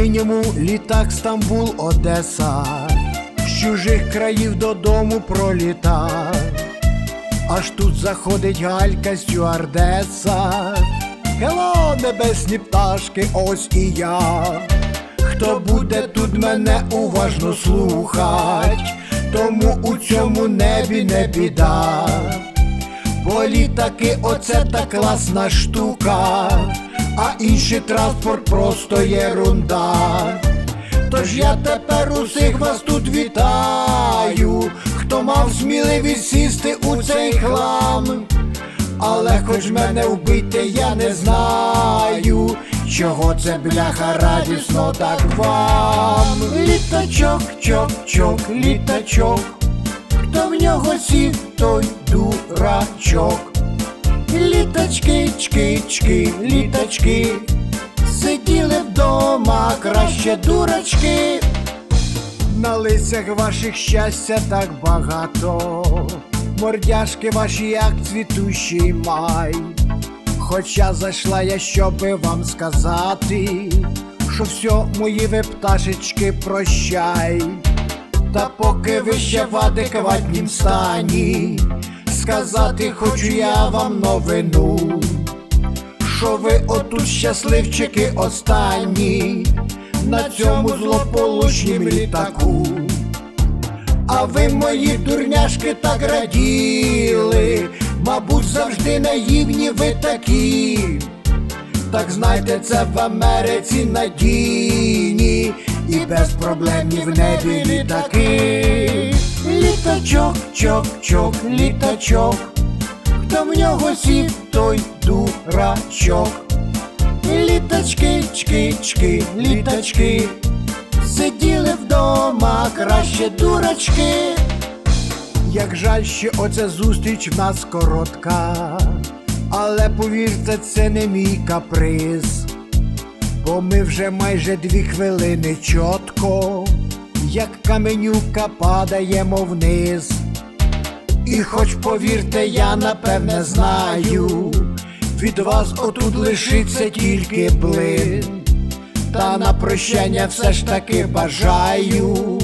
синьому літак Стамбул, Одеса, з чужих країв додому проліта. Аж тут заходить галька стюардеса. Хело, небесні пташки, ось і я. Хто буде тут мене уважно слухать, тому у цьому небі не біда. Бо літаки оце та класна штука, а інший транспорт просто єрунда. Тож я тепер усіх вас тут вітаю, хто мав сміливість сісти у цей хлам. Але хоч мене вбити, я не знаю, чого це бляха радісно так вам. Літачок, чок, чок, літачок, хто в нього сів, той дурачок. Літачки, чки, чки, літачки, сиділи вдома, краще дурачки. На лицях ваших щастя так багато, мордяшки ваші, як цвітущий май. Хоча зайшла я, щоби вам сказати, що все, мої ви пташечки, прощай. Та поки ви ще в адекватнім стані, сказати хочу я вам новину, що ви отут щасливчики останні на цьому злополучнім літаку. А ви, мої дурняшки, так раділи, мабуть, завжди наївні ви такі. Так знайте, це в Америці надійні і безпроблемні в небі літаки. Літачок, чок, чок, літачок, хто в нього сів, той дурачок. Літачки, чки, чки, літачки, сиділи вдома, краще дурачки. Як жаль, що оця зустріч в нас коротка, але повірте, це не мій каприз, бо ми вже майже дві хвилини чітко, як каменюка падаємо вниз. І хоч повірте, я напевне знаю, від вас отут лишиться тільки блин. Та на прощання все ж таки бажаю,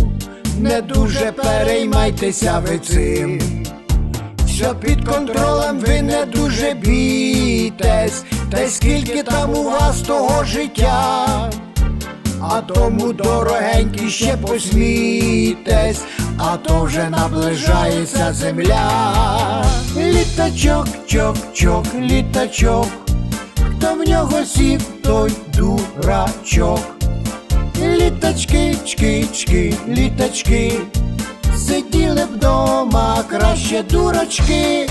не дуже переймайтеся ви цим. Все під контролем, ви не дуже бійтесь, та й скільки там у вас того життя. А тому дорогенькі ще посмійтесь, а то вже наближається земля. Літачок, чок, чок, літачок, хто в нього сів, той дурачок. Літачки, чки, чки, літачки, сиділи вдома, краще дурачки.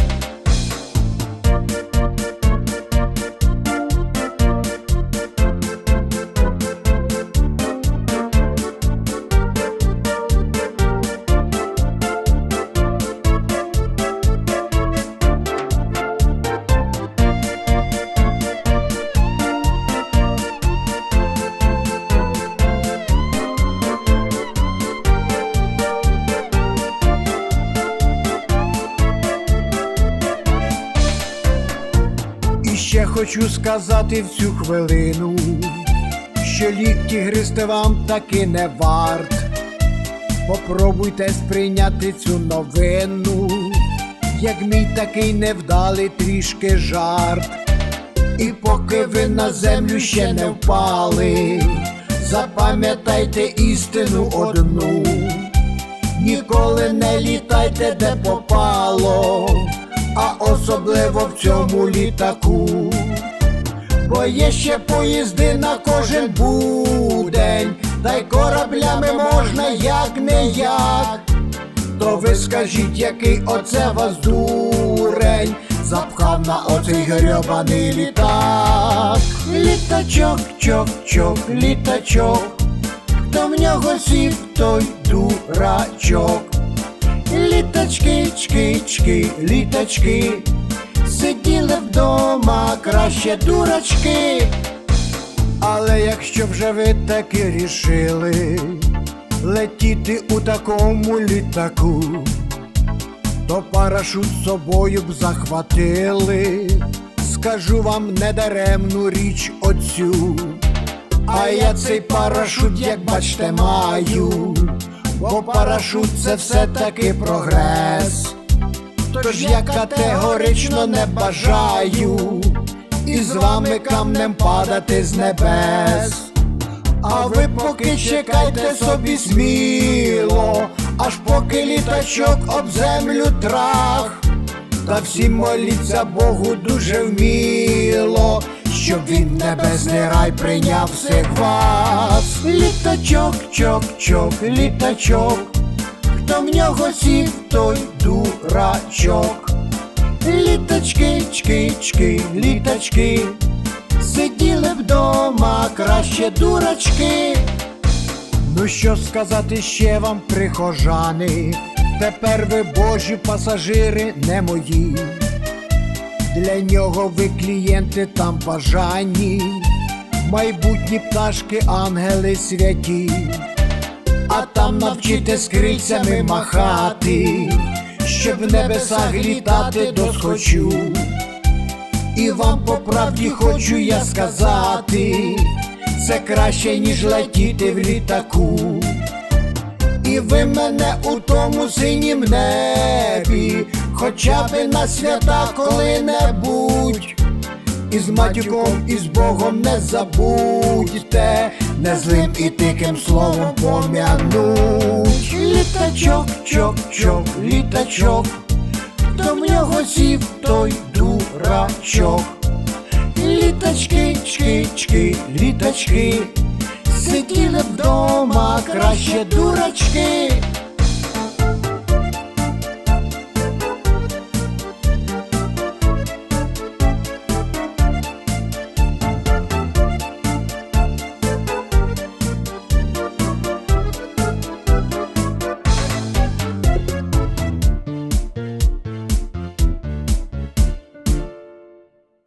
Хочу сказати в цю хвилину, що лікті гристи вам таки не варт. Попробуйте сприйняти цю новину, як мій такий невдалий трішки жарт. І поки ви на землю ще не впали, запам'ятайте істину одну. Ніколи не літайте де попало, а особливо в цьому літаку. Бо є ще поїзди на кожен будень, та й кораблями можна як не як. То ви скажіть, який оце вас дурень, запхав на оцей грьобаний літак. Літачок, чок, чок, літачок, хто в нього сів, той дурачок. Літачки, чки, чки, літачки, сиділи вдома, краще дурачки. Але якщо вже ви таки рішили летіти у такому літаку, то парашут собою б захватили. Скажу вам недаремну річ оцю. А я цей парашут, як бачите, маю, бо парашут це все-таки прогрес. Тож я категорично не бажаю із вами камнем падати з небес. А ви поки чекайте собі сміло, аж поки літачок об землю трах. Та всі моліться Богу дуже вміло, щоб він небесний рай прийняв всіх вас. Літачок, чок, чок, літачок, хто в нього сів, той дурачок. Літачки, чки, чки, літачки, сиділи вдома краще дурачки. Ну що сказати ще вам, прихожани, тепер ви божі пасажири не мої. Для нього ви клієнти там бажані, майбутні пташки, ангели святі, а там навчите з крильцями махати, щоб в небесах літати досхочу. І вам по правді хочу я сказати, це краще, ніж летіти в літаку. І ви мене у тому синім небі, хоча би на свята коли-небудь. І з матюком, і з Богом не забудьте, не злим і тиким словом пом'януть. Літачок, чок, чок, літачок, хто в нього сів, той дурачок. Літачки, чки, чки, літачки, сиділи вдома краще дурачки.